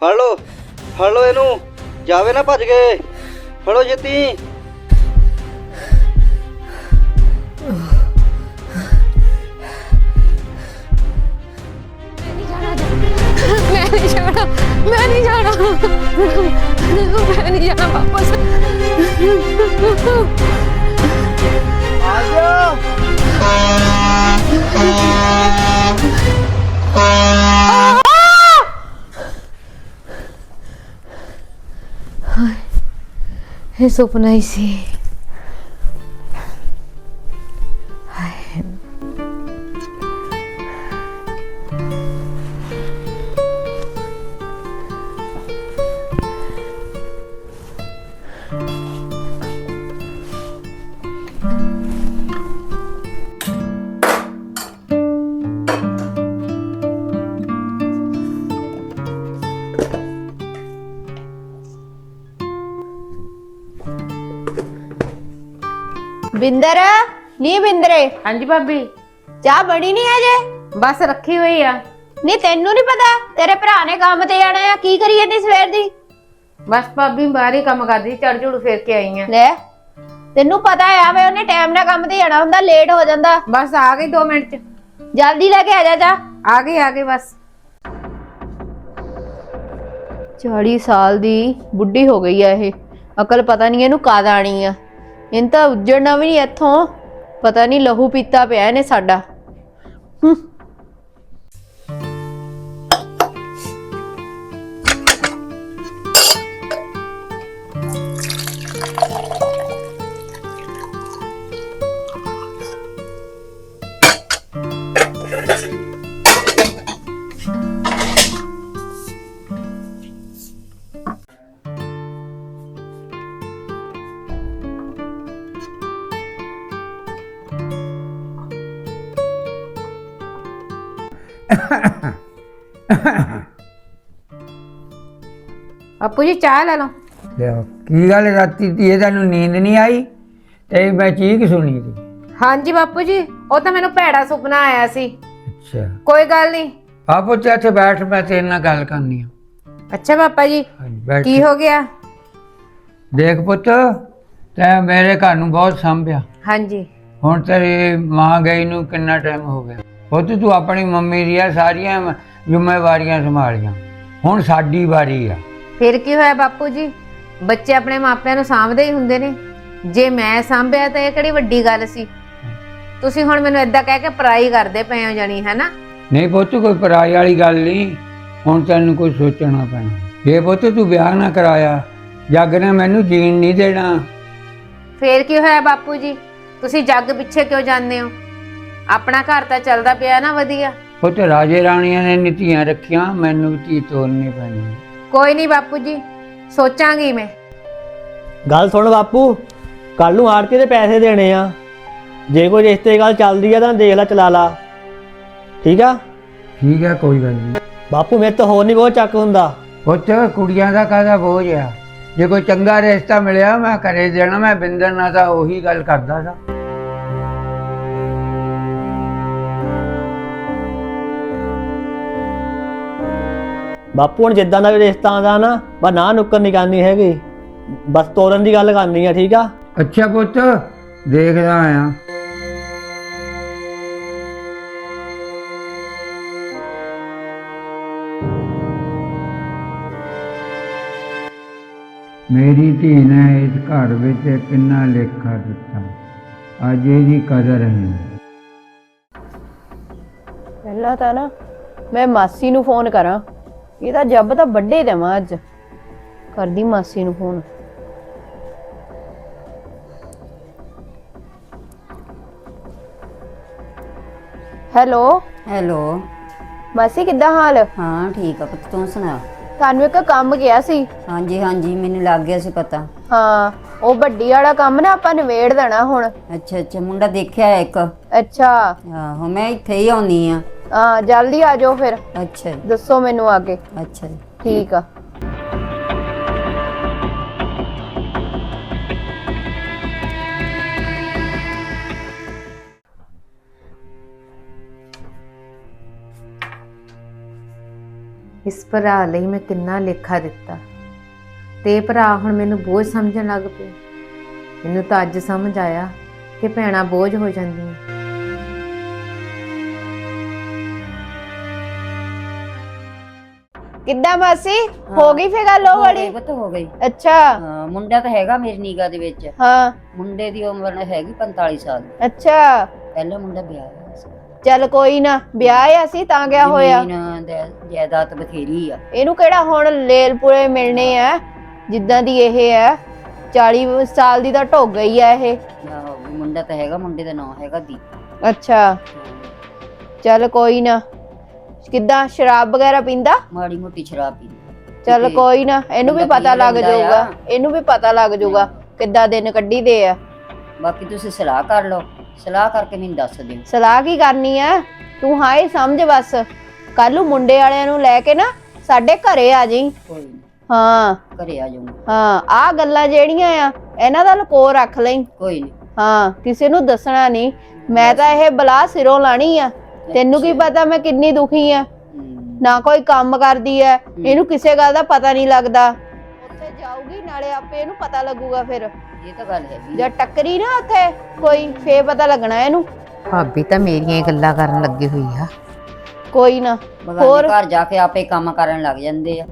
ਫੜ ਲੋ ਫੜ ਲੋ ਇਹਨੂੰ। ਜਾਵੇ ਨਾ ਭੱਜ ਕੇ। ਫੜੋ ਜੱਤੀ। ਮੈਂ ਨਹੀਂ ਜਾਣਾ। ਮੈਂ ਨਹੀਂ ਜਾਣਾ ਮੈਂ ਨਹੀਂ ਜਾਣਾ ਵਾਪਸ ਇਹ ਸੁਪਨਾ ਹੀ ਬਿੰਦਰ ਨੀ ਬਿੰਦਰੇ। ਹਾਂਜੀ ਭਾਬੀ। ਚਾਹ ਬਣੀ ਨਹੀਂ ਅਜੇ ਬਸ ਰੱਖੀ ਹੋਈ ਆ। ਨਹੀਂ ਤੈਨੂੰ ਨਹੀਂ ਪਤਾ ਤੇਰੇ ਭਰਾ ਨੇ ਕੰਮ ਤੇ ਜਾਣਾ ਆ ਕੀ ਕਰੀ ਜਾਂਦੀ ਸਵੇਰ ਦੀ? ਬਸ ਭਾਬੀ ਬਾਹਰ ਹੀ ਕੰਮ ਕਰਦੀ ਚੜ ਝੂੜ ਫੇਰ ਕੇ ਆਈ ਆ। ਲੈ ਤੈਨੂੰ ਪਤਾ ਆ ਵੇ ਉਹਨੇ ਟਾਈਮ ਨਾਲ ਕੰਮ ਤੇ ਜਾਣਾ ਹੁੰਦਾ ਲੇਟ ਹੋ ਜਾਂਦਾ। ਬਸ ਆ ਗਈ 2 ਮਿੰਟ ਚ। ਜਲਦੀ ਲੈ ਕੇ ਆ ਜਾ ਜਾ। ਆ ਗਈ ਆ ਗਈ ਬਸ। 40 ਸਾਲ ਦੀ ਬੁੱਢੀ ਹੋ ਗਈ ਆ ਇਹ। ਅਕਲ ਪਤਾ ਨਹੀਂ ਇਹਨੂੰ ਕਦ ਆਣੀ ਆ। ਇਹਨ ਤਾਂ ਉੱਜੜਨਾ ਵੀ ਨਹੀਂ ਇੱਥੋਂ ਪਤਾ ਨਹੀਂ ਲਹੂ ਪੀਤਾ ਪਿਆ ਇਹਨੇ ਸਾਡਾ ਹੂੰ। ਆਪੂ ਜੀ ਚਾਹ ਲੈ ਲਓ। ਲਿਓ ਕੀ ਗੱਲ ਰਾਤੀ ਧੀਏ ਤੈਨੂੰ ਨੀਂਦ ਨਹੀਂ ਆਈ? ਤੇ ਮੈਂ ਚੀਕ ਸੁਣੀ ਸੀ। ਹਾਂਜੀ ਬਾਪੂ ਜੀ ਉਹ ਤਾਂ ਮੈਨੂੰ ਭੈੜਾ ਸੁਪਨਾ ਆਇਆ ਸੀ। ਅੱਛਾ। ਕੋਈ ਗੱਲ ਨਹੀਂ। ਆਪੋ ਤੇ ਇੱਥੇ ਬੈਠ ਮੈਂ ਤੇਰੇ ਨਾਲ ਗੱਲ ਕਰਨੀ ਆ। ਅੱਛਾ ਪਾਪਾ ਜੀ ਹਾਂਜੀ, ਬੈਠ ਕੀ ਹੋ ਗਿਆ? ਦੇਖ ਪੁੱਤ ਤੈਂ ਮੇਰੇ ਘਰ ਨੂੰ ਬਹੁਤ ਸੰਭਿਆ। ਹਾਂਜੀ। ਹੁਣ ਤੇਰੀ ਮਾਂ ਗਈ ਨੂੰ ਕਿੰਨਾ ਟਾਈਮ ਹੋ ਗਿਆ? ਪੁੱਤ ਤੂੰ ਆਪਣੀ ਮੰਮੀ ਦੀਆਂ ਸਾਰੀਆਂ ਜ਼ਿੰਮੇਵਾਰੀਆਂ ਸੰਭਾਲੀਆਂ। ਹੁਣ ਸਾਡੀ ਵਾਰੀ ਆ। ਫਿਰ ਕੀ ਹੋਇਆ ਬਾਪੂ ਜੀ? ਬੱਚੇ ਆਪਣੇ ਮਾਪਿਆਂ ਨੂੰ ਸਾਂਭਦੇ ਹੀ ਹੁੰਦੇ ਨੇ। ਜੇ ਮੈਂ ਸਾਂਭਿਆ ਤਾਂ ਇਹ ਕਿਹੜੀ ਵੱਡੀ ਗੱਲ ਸੀ? ਤੁਸੀਂ ਹੁਣ ਮੈਨੂੰ ਏਦਾਂ ਕਹਿ ਕੇ ਪਰਾਈ ਕਰਦੇ ਪਏ ਹੋ ਜਾਣੀ ਹੈ ਨਾ? ਨਹੀਂ ਪੁੱਤ ਕੋਈ ਪਰਾਈ ਵਾਲੀ ਗੱਲ ਨਹੀਂ। ਹੁਣ ਤੈਨੂੰ ਕੋਈ ਸੋਚਣਾ ਪੈਣਾ। ਇਹ ਪੁੱਤ ਤੂੰ ਵਿਆਹ ਨਾ ਕਰਾਇਆ ਜੱਗ ਨੇ ਮੈਨੂੰ ਜੀਣ ਨਹੀਂ ਦੇਣਾ। ਫੇਰ ਕੀ ਹੋਇਆ ਬਾਪੂ ਜੀ? ਤੁਸੀਂ ਜੱਗ ਪਿੱਛੇ ਕਿਉਂ ਜਾਂਦੇ ਹੋ? ਆਪਣਾ ਘਰ ਤਾਂ ਚੱਲਦਾ ਪਿਆ ਨਾ ਵਧੀਆ। ਪੁੱਤ ਰਾਜੇ ਰਾਣੀਆਂ ਨੇ ਨੀਤੀਆਂ ਰੱਖੀਆਂ ਮੈਨੂੰ ਵੀ ਧੀ ਤੋਰਨੀ ਪੈਣੀ। ਕੋਈ ਨਹੀਂ ਬਾਪੂ ਜੀ ਸੋਚਾਂਗੀ ਮੈਂ। ਗੱਲ ਸੁਣ ਬਾਪੂ ਕੱਲ ਨੂੰ ਆੜਤੀ ਦੇ ਪੈਸੇ ਦੇਣੇ ਆ। ਜੇ ਕੋਈ ਰਿਸ਼ਤੇ ਦੀ ਗੱਲ ਚੱਲਦੀ ਆ ਤਾਂ ਦੇਖ ਲੈ ਚਲਾ ਲਾ। ਠੀਕ ਆ? ਠੀਕ ਹੈ ਕੋਈ ਗੱਲ ਨਹੀਂ। ਬਾਪੂ ਮੇਰੇ ਤੋਂ ਹੋਰ ਨਹੀਂ ਬਹੁਤ ਚੱਕ ਹੁੰਦਾ। ਪੁੱਤ ਕੁੜੀਆਂ ਦਾ ਕਾਹਦਾ ਬੋਝ ਆ? ਜੇ ਕੋਈ ਚੰਗਾ ਰਿਸ਼ਤਾ ਮਿਲਿਆ ਮੈਂ ਘਰੇ ਦੇਣਾ ਮੈਂ ਬਿੰਦਰ ਨਾਲ ਤਾਂ ਉਹੀ ਗੱਲ ਕਰਦਾ ਸਾਂ। ਬਾਪੂ ਹੁਣ ਜਿੱਦਾਂ ਦਾ ਵੀ ਰਿਸ਼ਤਾ ਆਉਂਦਾ ਨਾ ਬਸ ਨਾ ਨੁੱਕਰ ਨਹੀਂ ਕਰਨੀ ਹੈਗੀ। ਬਸ ਤੋਰਨ ਦੀ ਗੱਲ ਕਰਨੀ ਆ ਠੀਕ ਆ? ਅੱਛਾ ਪੁੱਤ ਦੇਖਦਾ ਆ ਮੇਰੀ ਧੀ ਨੇ ਇਸ ਘਰ ਵਿੱਚ ਕਿੰਨਾ ਲੇਖਾ ਦਿੱਤਾ। ਅੱਜ ਇਹਦੀ ਕਦਰ ਹੈ। ਪਹਿਲਾਂ ਤਾਂ ਨਾ ਮੈਂ ਮਾਸੀ ਨੂੰ ਫੋਨ ਕਰਾਂ। ਇਹ ਤਾਂ ਜੱਬ ਤਾਂ ਵੱਡੇ ਦੇਵਾਂ ਅੱਜ। ਕਰਦੀ ਮਾਸੀ ਨੂੰ ਫੋਨ ਹੈਲੋ? ਹੈਲੋ। ਮਾਸੀ ਕਿੱਦਾਂ ਹਾਲ? ਹਾਂ ਠੀਕ ਆ ਪੁੱਤ ਤੂੰ ਸੁਣਾ? ਤੁਹਾਨੂੰ ਇੱਕ ਕੰਮ ਗਿਆ ਸੀ। ਹਾਂਜੀ ਹਾਂਜੀ ਮੈਨੂੰ ਲੱਗ ਗਿਆ ਸੀ ਪਤਾ। ਹਾਂ ਉਹ ਵੱਡੀ ਵਾਲਾ ਕੰਮ ਨਾ ਆਪਾਂ ਨਿਬੇੜ ਦੇਣਾ ਹੁਣ। ਅੱਛਾ ਅੱਛਾ ਮੁੰਡਾ ਦੇਖਿਆ ਇੱਕ। ਅੱਛਾ। ਆਹੋ ਮੈਂ ਇੱਥੇ ਹੀ ਆਉਣੀ ਆ। ਹਾਂ ਜਲਦੀ ਆ ਜਾਓ ਫਿਰ। ਅੱਛਾ ਜੀ, ਦੱਸੋ ਮੈਨੂੰ ਆ ਕੇ। ਅੱਛਾ ਜੀ। ਠੀਕ ਆ। ਇਸ ਭਰਾ ਲਈ ਮੈਂ ਕਿੰਨਾ ਲੇਖਾ ਦਿੱਤਾ। ਤੇ ਭਰਾ ਹੁਣ ਮੈਨੂੰ ਬੋਝ ਸਮਝਣ ਲੱਗ ਪਿਆ। ਮੈਨੂੰ ਤਾਂ ਅੱਜ ਸਮਝ ਆਇਆ ਕਿ ਭੈਣਾਂ ਬੋਝ ਹੋ ਜਾਂਦੀਆਂ। ਕਿੱਦਾਂ ਮਾਸੀ? ਹੋ। ਗਈ ਫੇ ਗੱਲ ਉਹ ਹੋ ਵਾਲੀ? ਗਈ ਪੁੱਤ ਹੋ ਗਈ। ਅੱਛਾ। ਹਾਂ ਮੁੰਡਾ ਤਾਂ ਹੈਗਾ ਮੇਰੀ ਨਿਗਾਹ ਦੇ ਵਿੱਚ। ਹਾਂ। ਮੁੰਡੇ ਦੀ ਉਮਰ ਹੈਗੀ 45 ਸਾਲ। ਅੱਛਾ। ਪਹਿਲਾ ਮੁੰਡਾ ਵਿਆਹ ਹੋਇਆ ਸੀ। ਚੱਲ ਕੋਈ ਨਾ ਵਿਆਹ ਆ ਸੀ ਤਾਂ ਗਿਆ ਹੋਇਆ। ਜ਼ਮੀਨ ਦੇ- ਜਾਇਦਾਦ ਬਥੇਰੀ ਆ। ਇਹਨੂੰ ਕਿਹੜਾ ਹੁਣ ਲੇਲ ਪੂਰੇ ਮਿਲਣੇ ਆ? ਜਿੱਦਾਂ ਦੀ ਇਹ ਹੈ 40 ਸਾਲ ਦੀ ਤਾਂ ਢੁੱਕ ਗਈ ਆ ਇਹ। ਆਹੋ, ਮੁੰਡਾ ਤਾਂ ਹੈਗਾ ਮੁੰਡੇ ਦਾ ਨਾਂ ਹੈਗਾ ਦੀ ਅੱਛਾ। ਚੱਲ ਕੋਈ ਨਾ। ਕਿੱਦਾਂ ਸ਼ਰਾਬ ਵਗੈਰਾ ਪੀਂਦਾ? ਮਾੜੀ ਮੋਟੀ ਸ਼ਰਾਬ ਪੀਂਦਾ ਚੱਲ ਕਿਤੇ ਕੋਈ ਨਾ ਇਹਨੂੰ ਵੀ ਬੰਦਾ ਪਤਾ ਪੀ ਲੱਗ ਲੈਂਦਾ ਜਾਊਗਾ ਆ। ਇਹਨੂੰ ਵੀ ਪਤਾ ਲੱਗ ਜਾਊਗਾ ਕਿੱਦਾਂ ਦਿਨ ਕੱਢੀਦੇ ਆ। ਬਾਕੀ ਤੁਸੀਂ ਸਲਾਹ ਕਰ ਲਓ ਸਲਾਹ ਕਰਕੇ ਮੈਨੂੰ ਦੱਸ ਦਿਓ। ਸਲਾਹ ਕੀ ਕਰਨੀ ਆ? ਤੂੰ ਹਾਂ ਹੀ ਸਮਝ ਬਸ। ਕੱਲ ਨੂੰ ਮੁੰਡੇ ਵਾਲਿਆਂ ਨੂੰ ਲੈ ਕੇ ਨਾ ਸਾਡੇ ਘਰੇ ਆ ਜਾਈ। ਕੋਈ ਹਾਂ। ਘਰੇ ਆ ਜਾਊਂਗਾ। ਹਾਂ ਆ ਗੱਲਾਂ ਜਿਹੜੀਆਂ ਆ ਇਹਨਾਂ ਦਾ ਲਕੋ ਰੱਖ ਲਈ। ਕੋਈ ਨਹੀਂ ਹਾਂ ਕਿਸੇ ਨੂੰ ਦੱਸਣਾ ਨਹੀਂ। ਮੈਂ ਤਾਂ ਇਹ ਬਲਾ ਸਿਰੋਂ ਲਾਣੀ ਆ। ਤੈਨੂੰ ਕੀ ਪਤਾ ਮੈਂ ਕਿੰਨੀ ਦੁਖੀ ਆ? ਨਾ ਕੋਈ ਕੰਮ ਕਰਦੀ ਐ। ਇਹਨੂੰ ਕਿਸੇ ਗੱਲ ਦਾ ਪਤਾ ਨਹੀਂ ਲੱਗਦਾ। ਉੱਥੇ ਜਾਊਗੀ ਨਾਲੇ ਆਪੇ ਇਹਨੂੰ ਪਤਾ ਲੱਗੂਗਾ ਫਿਰ। ਇਹ ਤਾਂ ਗੱਲ ਹੈਗੀ। ਜਦ ਟੱਕਰੀ ਨਾ ਉੱਥੇ ਕੋਈ ਫੇਰ ਪਤਾ ਲੱਗਣਾ ਇਹਨੂੰ। ਭਾਬੀ ਤਾਂ ਮੇਰੀਆਂ ਹੀ ਗੱਲਾਂ ਕਰਨ ਲੱਗੀ ਹੋਈ ਆ। ਕੋਈ ਨਾ। ਹੋਰ? ਘਰ ਜਾ ਕੇ ਆਪੇ ਕੰਮ ਕਰਨ ਲੱਗ ਜਾਂਦੇ ਆ।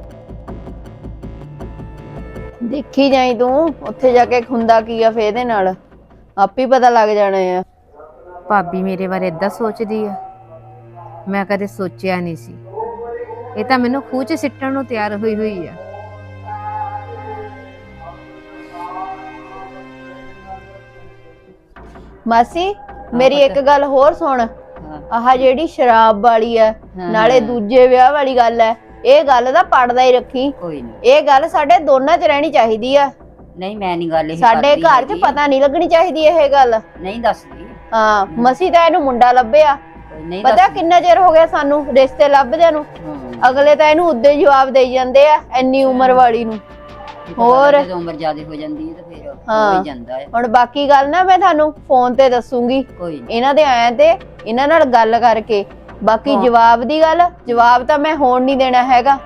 ਦੇਖੀ ਜਾਈ ਤੂੰ ਉੱਥੇ ਜਾ ਕੇ ਹੁੰਦਾ ਕੀ ਆ ਫੇਰ ਇਹਦੇ ਨਾਲ। ਆਪੇ ਹੀ ਪਤਾ ਲੱਗ ਜਾਣਾ ਆ। ਭਾਬੀ ਮੇਰੇ ਬਾਰੇ ਇਦਾਂ ਸੋਚਦੀ ਆ। ਮੈਂ ਕਦੇ ਸੋਚਿਆ ਨਹੀਂ ਸੀ। ਇਹ ਤਾਂ ਮੈਨੂੰ ਖੂਹ 'ਚ ਸਿੱਟਣ ਨੂੰ ਤਿਆਰ ਹੋਈ ਹੋਈ ਆ। ਮਾਸੀ ਮੇਰੀ ਇੱਕ ਗੱਲ ਹੋਰ ਸੁਣ। ਆਹ ਜਿਹੜੀ ਸ਼ਰਾਬ ਵਾਲੀ ਆ ਹਾਂ। ਨਾਲੇ ਦੂਜੇ ਵਿਆਹ ਵਾਲੀ ਗੱਲ ਐ ਇਹ ਗੱਲ ਦਾ ਪੜਦਾ ਹੀ ਰੱਖੀ। ਕੋਈ ਨਹੀਂ। ਇਹ ਗੱਲ ਸਾਡੇ ਦੋਨਾਂ 'ਚ ਰਹਿਣੀ ਚਾਹੀਦੀ ਆ। ਨਹੀਂ ਮੈਂ ਨਹੀਂ ਗੱਲ ਇਹ ਸਾਡੇ ਕਰਦੀ ਘਰ 'ਚ ਹੈਗੀ। ਪਤਾ ਨਹੀਂ ਲੱਗਣੀ ਚਾਹੀਦੀ ਇਹ ਗੱਲ। ਨਹੀਂ ਦੱਸਦੀ। ਹਾਂ। ਮਸੀ ਤਾਂ ਇਹਨੂੰ ਮੁੰਡਾ ਲੱਭਿਆ। ਨਹੀਂ ਪਤਾ ਕਿੰਨਾ ਚਿਰ ਹੋ ਗਿਆ ਸਾਨੂੰ ਰਿਸ਼ਤੇ ਲੱਭਦਿਆਂ ਨੂੰ। ਅਗਲੇ ਤਾਂ ਇਹਨੂੰ ਉੱਦੇ ਜਵਾਬ ਦੇਈ ਜਾਂਦੇ ਆ ਇੰਨੀ ਉਮਰ ਵਾਲੀ ਨੂੰ। ਹੋਰ? ਜਦੋਂ ਉਮਰ ਜ਼ਿਆਦਾ ਹੋ ਜਾਂਦੀ ਹੈ ਤਾਂ ਫਿਰ ਹੋ ਜਾਂਦਾ ਹੈ। ਹੁਣ ਬਾਕੀ ਗੱਲ ਨਾ ਮੈਂ ਤੁਹਾਨੂੰ ਫੋਨ ਤੇ ਦੱਸੂਗੀ। ਇਹਨਾਂ ਦੇ ਆਇਆ ਤੇ ਇਹਨਾਂ ਨਾਲ ਗੱਲ ਕਰਕੇ। ਬਾਕੀ। ਜਵਾਬ ਦੀ ਗੱਲ ਜਵਾਬ ਤਾਂ ਮੈਂ ਹੋਣ ਨਹੀਂ ਦੇਣਾ ਹੈਗਾ।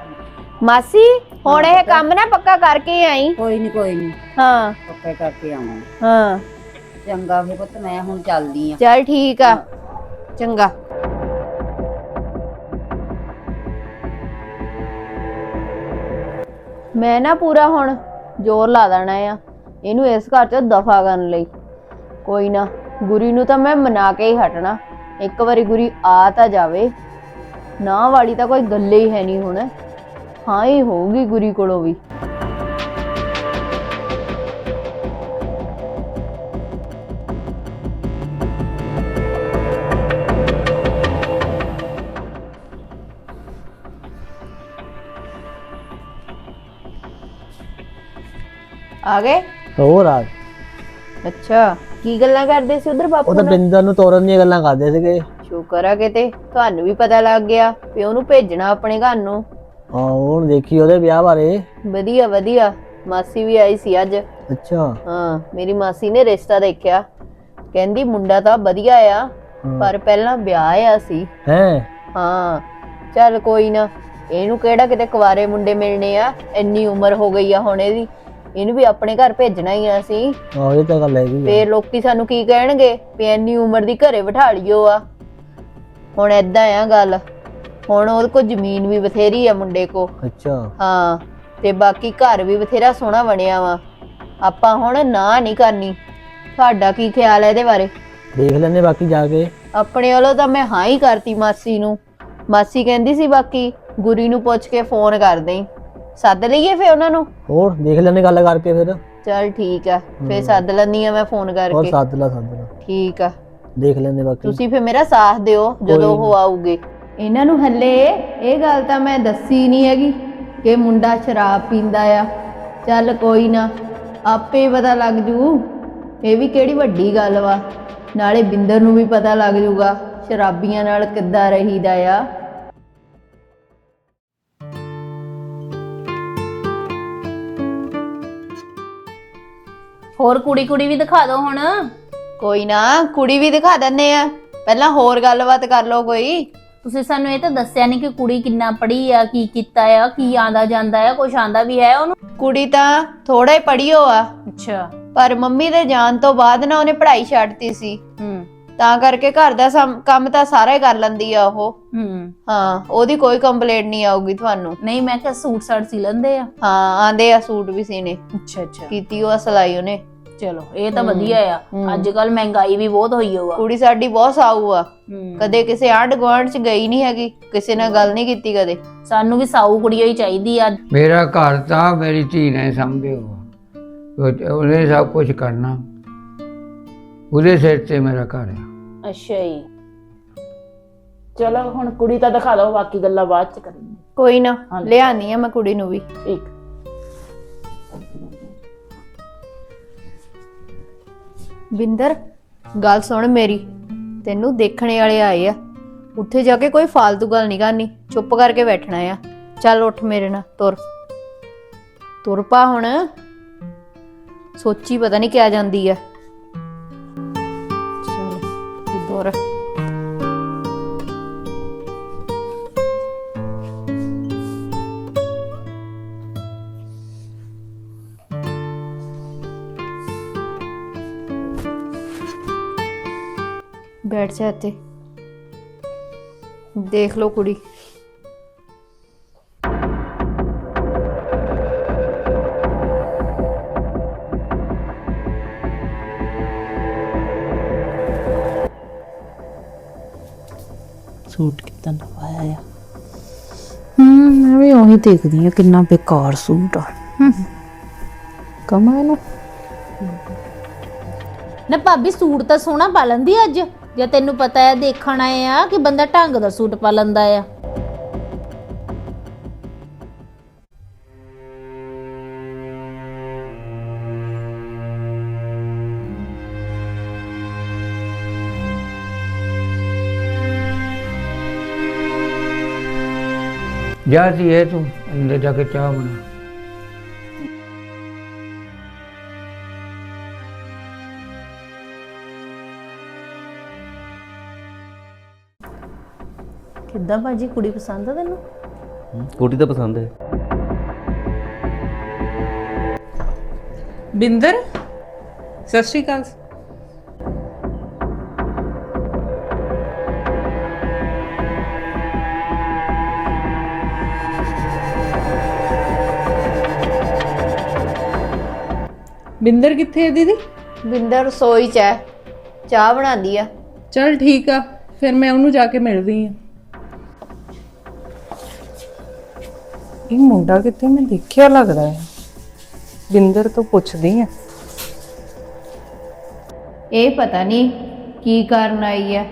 ਮਾਸੀ ਹੁਣ ਇਹ। ਕੰਮ ਨਾ ਪੱਕਾ ਕਰਕੇ ਆਈ। ਕੋਈ ਨਹੀਂ ਕੋਈ ਨਹੀਂ ਹਾਂ। ਪੱਕੇ ਕਰਕੇ ਆਵਾਂਗੇ ਹਾਂ। ਚੰਗਾ ਫਿਰ ਪੁੱਤ ਮੈਂ ਹੁਣ ਚੱਲਦੀ ਆ ਚੱਲ ਠੀਕ ਆ। ਚੰਗਾ। ਮੈਂ ਨਾ ਪੂਰਾ ਹੁਣ ਜ਼ੋਰ ਲਾ ਦੇਣਾ ਆ। ਇਹਨੂੰ ਇਸ ਘਰ ਚੋਂ ਦਫਾ ਕਰਨ ਲਈ। ਕੋਈ ਨਾ, ਗੁਰੀ ਨੂੰ ਤਾਂ ਮੈਂ ਮਨਾ ਕੇ ਹੀ ਹਟਣਾ। ਇੱਕ ਵਾਰੀ ਗੁਰੀ ਆ ਤਾਂ ਜਾਵੇ। ਨਾ ਵਾਲੀ ਤਾਂ ਕੋਈ ਗੱਲੇ ਹੀ ਹੈ ਨਹੀਂ ਹੁਣ। ਹਾਂ ਹੀ ਹੋਊਗੀ ਗੁਰੀ ਕੋਲੋਂ ਵੀ। ਆ ਗਏ? ਹੋਰ ਆ ਅੱਛਾ ਕੀ ਗੱਲਾਂ ਕਰਦੇ ਸੀ ਉਧਰ ਬਾਪੂ ਉਹ ਤਾਂ ਨਾਲ? ਬਿੰਦਰ ਨੂੰ ਤੋਰਨ ਦੀਆਂ ਗੱਲਾਂ ਕਰਦੇ ਸੀਗੇ। ਸ਼ੁਕਰ ਆ ਕਿਤੇ ਤੁਹਾਨੂੰ ਵੀ ਪਤਾ ਲੱਗ ਗਿਆ ਵੀ ਉਹਨੂੰ ਭੇਜਣਾ ਆਪਣੇ ਘਰ ਨੂੰ। ਹਾਂ ਹੁਣ ਦੇਖੀ ਉਹਦੇ ਵਿਆਹ ਬਾਰੇ। ਵਧੀਆ ਵਧੀਆ ਮਾਸੀ ਵੀ ਆਈ ਸੀ ਅੱਜ। ਅੱਛਾ। ਹਾਂ ਮੇਰੀ ਮਾਸੀ ਨੇ ਰਿਸ਼ਤਾ ਦੇਖਿਆ। ਕਹਿੰਦੀ ਮੁੰਡਾ ਤਾਂ ਵਧੀਆ ਆ। ਪਰ ਪਹਿਲਾਂ ਵਿਆਹ ਆ ਸੀ। ਹੈ? ਹਾਂ ਚੱਲ ਕੋਈ ਨਾ ਇਹਨੂੰ ਕਿਹੜਾ ਕਿਤੇ ਕੁਵਾਰੇ ਮੁੰਡੇ ਮਿਲਣੇ ਆ? ਇੰਨੀ ਉਮਰ ਹੋ ਗਈ ਆ ਹੁਣ ਇਹਦੀ। ਇਹਨੂੰ ਵੀ ਆਪਣੇ ਘਰ ਭੇਜਣਾ ਹੀ ਆ ਅਸੀਂ। ਆਹ ਇਹ ਤਾਂ ਗੱਲ ਹੈਗੀ ਆ। ਫੇਰ ਲੋਕੀ ਸਾਨੂੰ ਕੀ ਕਹਿਣਗੇ? ਵੀ ਇੰਨੀ ਉਮਰ ਦੀ ਘਰੇ ਬਿਠਾ ਲਿਓ ਆ। ਹੁਣ ਐਦਾਂ ਆ ਗੱਲ। ਹੁਣ ਉਹਦੇ ਕੋਲ ਜ਼ਮੀਨ ਵੀ ਬਥੇਰੀ ਆ ਮੁੰਡੇ ਕੋ। ਅੱਛਾ। ਹਾਂ ਤੇ ਬਾਕੀ ਘਰ ਵੀ ਬਥੇਰਾ ਸੋਹਣਾ ਬਣਿਆ ਵਾ। ਆਪਾਂ ਹੁਣ ਨਾ ਨਹੀਂ ਕਰਨੀ। ਤੁਹਾਡਾ ਕੀ ਖਿਆਲ ਹੈ ਇਹਦੇ ਬਾਰੇ? ਦੇਖ ਲੈਨੇ ਬਾਕੀ ਜਾ ਕੇ। ਆਪਣੇ ਵੱਲੋਂ ਤਾਂ ਮੈਂ ਹਾਂ ਹੀ ਕਰਤੀ ਮਾਸੀ ਨੂੰ। ਮਾਸੀ ਕਹਿੰਦੀ ਸੀ ਬਾਕੀ ਗੁਰੀ ਨੂੰ ਪੁੱਛ ਕੇ ਫੋਨ ਕਰ ਦੇਈ। ਸੱਦ ਲਈਏ ਫੇ ਉਹਨਾਂ ਨੂੰ? ਹੋਰ ਦੇਖ ਲੈਨੇ ਗੱਲ ਕਰਕੇ ਫਿਰ। ਚਲ ਠੀਕ ਆ ਫੇ ਸੱਦ ਲੈਂਦੀ ਆ ਮੈਂ ਫੋਨ ਹੋਰ ਕਰਕੇ। ਸੱਦ ਲਾ ਸੱਦ ਲਾ। ਠੀਕ ਆ। ਦੇਖ ਲੈਨੇ ਬਾਕੀ। ਤੁਸੀਂ ਫੇ ਮੇਰਾ ਸਾਥ ਦਿਓ ਜਦੋਂ ਉਹ ਆਉਗੇ ਇਹਨਾਂ ਨੂੰ ਹੱਲੇ ਇਹ ਗੱਲ ਤਾਂ ਮੈਂ ਦੱਸੀ ਨਹੀਂ ਹੈਗੀ ਕਿ ਮੁੰਡਾ ਸ਼ਰਾਬ ਪੀਂਦਾ ਆ। ਚੱਲ ਕੋਈ ਨਾ ਆਪੇ ਹੀ ਪਤਾ ਲੱਗ ਜੂ। ਇਹ ਵੀ ਕਿਹੜੀ ਵੱਡੀ ਗੱਲ ਵਾ। ਨਾਲੇ ਬਿੰਦਰ ਨੂੰ ਵੀ ਪਤਾ ਲੱਗ ਜੂਗਾ ਸ਼ਰਾਬੀਆਂ ਨਾਲ ਕਿੱਦਾਂ ਰਹੀਦਾ ਆ। ਹੋਰ ਕੁੜੀ ਕੁੜੀ ਵੀ ਦਿਖਾ ਦਿਓ ਹੁਣ। ਕੋਈ ਨਾ ਕੁੜੀ ਵੀ ਦਿਖਾ ਦਿੰਨੇ ਆ। ਪਹਿਲਾਂ ਹੋਰ ਗੱਲਬਾਤ ਕਰ ਲਓ ਕੋਈ। ਤੁਸੀਂ ਸਾਨੂੰ ਇਹ ਤਾਂ ਦੱਸਿਆ ਨਹੀਂ ਕਿ ਕੁੜੀ ਕਿੰਨਾ ਪੜ੍ਹੀ ਆ ਕੀ ਕੀਤਾ ਆ ਕੀ ਆਂਦਾ ਜਾਂਦਾ ਆ ਕੁਛ ਆਂਦਾ ਵੀ ਹੈ ਉਹਨੂੰ। ਕੁੜੀ ਤਾਂ ਥੋੜਾ ਹੀ ਪੜ੍ਹੀ ਹੋ ਆ। ਅੱਛਾ। ਪਰ ਮੰਮੀ ਦੇ ਜਾਣ ਤੋਂ ਬਾਅਦ ਨਾ ਉਹਨੇ ਪੜ੍ਹਾਈ ਛੱਡਤੀ ਸੀ। ਹੂੰ। ਤਾਂ ਕਰਕੇ ਘਰ ਦਾ ਸਮ- ਕੰਮ ਤਾਂ ਸਾਰਾ ਹੀ ਕਰ ਲੈਂਦੀ ਆ ਉਹ। ਹੂੰ। ਹਾਂ ਉਹਦੀ ਕੋਈ ਕੰਪਲੇਂਟ ਨਹੀਂ ਆਊਗੀ ਤੁਹਾਨੂੰ। ਨਹੀਂ ਮੈਂ ਕਿਹਾ ਸੂਟ ਸਾਟ ਸੀ ਲੈਂਦੇ ਆ। ਹਾਂ ਆਂਦੇ ਆ ਸੂਟ ਵੀ ਸੀਨੇ। ਅੱਛਾ ਅੱਛਾ। ਕੀਤੀ ਉਹ ਸਿਲਾਈ ਉਹਨੇ। ਚਲੋ ਇਹ ਤਾਂ ਹੂੰ, ਵਧੀਆ ਆ। ਹੂੰ। ਅੱਜ ਕੱਲ ਮਹਿੰਗਾਈ ਵੀ ਬਹੁਤ ਹੋਈ ਹੋਆ ਕੁੜੀ ਸਾਡੀ ਬਹੁਤ ਸਾਊ ਆ। ਕਦੇ ਕਿਸੇ ਆਂਢ ਗੁਆਂਢ ਚ ਗਈ ਨਹੀਂ ਹੈਗੀ ਕਿਸੇ ਨਾਲ ਗੱਲ ਨਹੀਂ ਕੀਤੀ ਕਦੇ। ਸਾਨੂੰ ਵੀ ਸਾਊ ਕੁੜੀ ਹੀ ਚਾਹੀਦੀ ਆ। ਮੇਰਾ ਘਰ ਤਾਂ ਮੇਰੀ ਧੀ ਨੇ ਸੰਭਿਓ ਉਹ- ਉਹਨੇ ਸਭ ਕੁਝ ਕਰਨਾ। ਉਹਦੇ ਸਿਰ ਤੇ ਮੇਰਾ ਘਰ ਆ। ਅੱਛਾ ਜੀ। ਚਲੋ ਹੁਣ ਕੁੜੀ ਤਾਂ ਦਿਖਾ ਦਿਓ ਬਾਕੀ ਗੱਲਾਂ ਬਾਅਦ ਚ ਕਰਾਂਗੇ। ਕੋਈ ਨਾ ਹਾਂਜੀ। ਲਿਆਨੀ ਆ ਮੈਂ ਕੁੜੀ ਨੂੰ ਵੀ। ਠੀਕ। ਬਿੰਦਰ ਗੱਲ ਸੁਣ ਮੇਰੀ। ਤੈਨੂੰ ਦੇਖਣੇ ਵਾਲੇ ਆਏ ਆ। ਉੱਥੇ ਜਾ ਕੇ ਕੋਈ ਫालतू ਗੱਲ ਨਹੀਂ ਕਰਨੀ। ਚੁੱਪ ਕਰਕੇ ਬੈਠਣਾ ਆ। ਚੱਲ ਉੱਠ ਮੇਰੇ ਨਾਲ ਤੁਰ। ਤੁਰ ਪਾ ਹੁਣ। ਸੋਚੀ ਪਤਾ ਨਹੀਂ ਕਿਆ ਜਾਂਦੀ ਆ। ਤੁਰ ਬੈਠ ਜਾ ਇੱਥੇ ਦੇਖ ਲਓ ਕੁੜੀ ਸੂਟ ਕਿੱਦਾਂ ਦਾ ਪਾਇਆ ਆ? ਹੂੰ ਮੈਂ ਵੀ ਉਹੀ ਦੇਖਦੀ ਆ ਕਿੰਨਾ ਬੇਕਾਰ ਸੂਟ ਆ। ਕਮਾ ਇਹਨੂੰ ਨਾ। ਭਾਬੀ ਸੂਟ ਤਾਂ ਸੋਹਣਾ ਪਾ ਲੈਂਦੀ ਅੱਜ। ਜੇ ਤੈਨੂੰ ਪਤਾ ਹੈ ਦੇਖਣ ਆਏ ਆ ਕਿ ਬੰਦਾ ਢੰਗ ਦਾ ਸੂਟ ਪਾ ਲੈਂਦਾ ਆ। ਜਾ ਧੀਏ ਤੂੰ ਅੰਦਰ ਜਾ ਕੇ ਚਾਹ ਬਣਾ। ਕਿੱਦਾਂ ਭਾਜੀ ਕੁੜੀ ਪਸੰਦ ਆ ਤੈਨੂੰ? ਕੁੜੀ ਤਾਂ ਪਸੰਦ ਹੈ। ਬਿੰਦਰ ਸਤਿ ਸ਼੍ਰੀ ਅਕਾਲ। ਬਿੰਦਰ ਕਿੱਥੇ ਹੈ ਦੀਦੀ? ਬਿੰਦਰ ਰਸੋਈ ਚ ਹੈ। ਚਾਹ ਬਣਾਉਂਦੀ ਆ। ਚਲ ਠੀਕ ਆ ਫਿਰ ਮੈਂ ਉਹਨੂੰ ਜਾ ਕੇ ਮਿਲਦੀ ਆ। ਇਹ ਮੁੰਡਾ ਕਿੱਥੇ ਮੈਂ ਦੇਖਿਆ ਲੱਗਦਾ ਹੈ। ਬਿੰਦਰ ਤੋਂ ਪੁੱਛਦੀ ਆ। ਇਹ ਪਤਾ ਨਹੀਂ ਕੀ ਕਾਰਨ ਆਈ ਆ।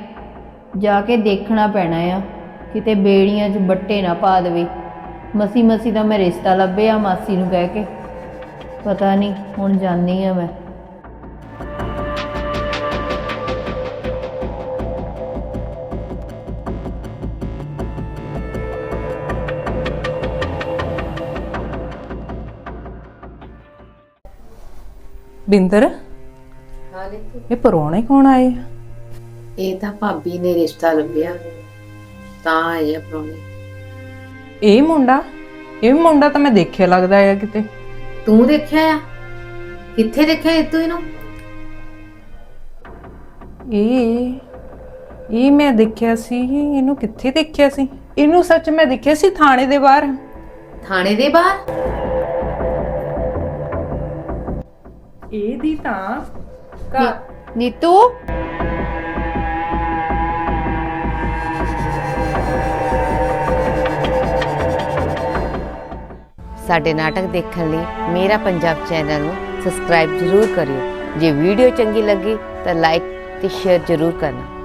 ਜਾ ਕੇ ਦੇਖਣਾ ਪੈਣਾ ਆ। ਕਿਤੇ ਬੇੜੀਆਂ 'ਚ ਬੱਟੇ ਨਾ ਪਾ ਦੇਵੇ। ਮਸੀ ਮਸੀ ਦਾ ਮੈਂ ਰਿਸ਼ਤਾ ਲੱਭਿਆ ਮਾਸੀ ਨੂੰ ਕਹਿ ਕੇ। ਪਤਾ ਨਹੀਂ ਹੁਣ ਜਾਣੀ ਆ ਮੈਂ। ਬਿੰਦਰ? ਇਹ ਪਰੋਣੇ ਕੌਣ ਆਏ? ਆ ਇਹ ਤਾਂ ਭਾਬੀ ਨੇ ਰਿਸ਼ਤਾ ਲੱਭਿਆ। ਤਾਂ ਆਏ ਆ ਪ੍ਰਾਹੁਣੇ ਇਹ ਮੁੰਡਾ? ਇਹ ਮੁੰਡਾ ਤਾਂ ਮੈਂ ਦੇਖਿਆ ਲੱਗਦਾ ਹੈ ਕਿਤੇ। ਤੂੰ ਦੇਖਿਆ ਆ? ਕਿੱਥੇ ਦੇਖਿਆ ਤੂੰ ਇਹਨੂੰ? ਇਹ ਇਹ ਮੈਂ ਦੇਖਿਆ ਸੀ ਇਹਨੂੰ ਕਿੱਥੇ ਦੇਖਿਆ ਸੀ? ਇਹਨੂੰ ਸੱਚ ਮੈਂ ਦੇਖਿਆ ਸੀ ਥਾਣੇ ਦੇ ਬਾਹਰ। ਥਾਣੇ ਦੇ ਬਾਹਰ? ਇਹਦੀ ਤਾਂ ਘਰ ਨੀਤੂ? ਸਾਡੇ ਨਾਟਕ ਦੇਖਣ ਲਈ ਮੇਰਾ ਪੰਜਾਬ ਚੈਨਲ ਨੂੰ ਸਬਸਕ੍ਰਾਈਬ ਜ਼ਰੂਰ ਕਰਿਓ। ਜੇ ਵੀਡੀਓ ਚੰਗੀ ਲੱਗੀ ਤਾਂ ਲਾਈਕ ਤੇ ਸ਼ੇਅਰ ਜ਼ਰੂਰ ਕਰਨਾ।